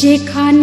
যেখানে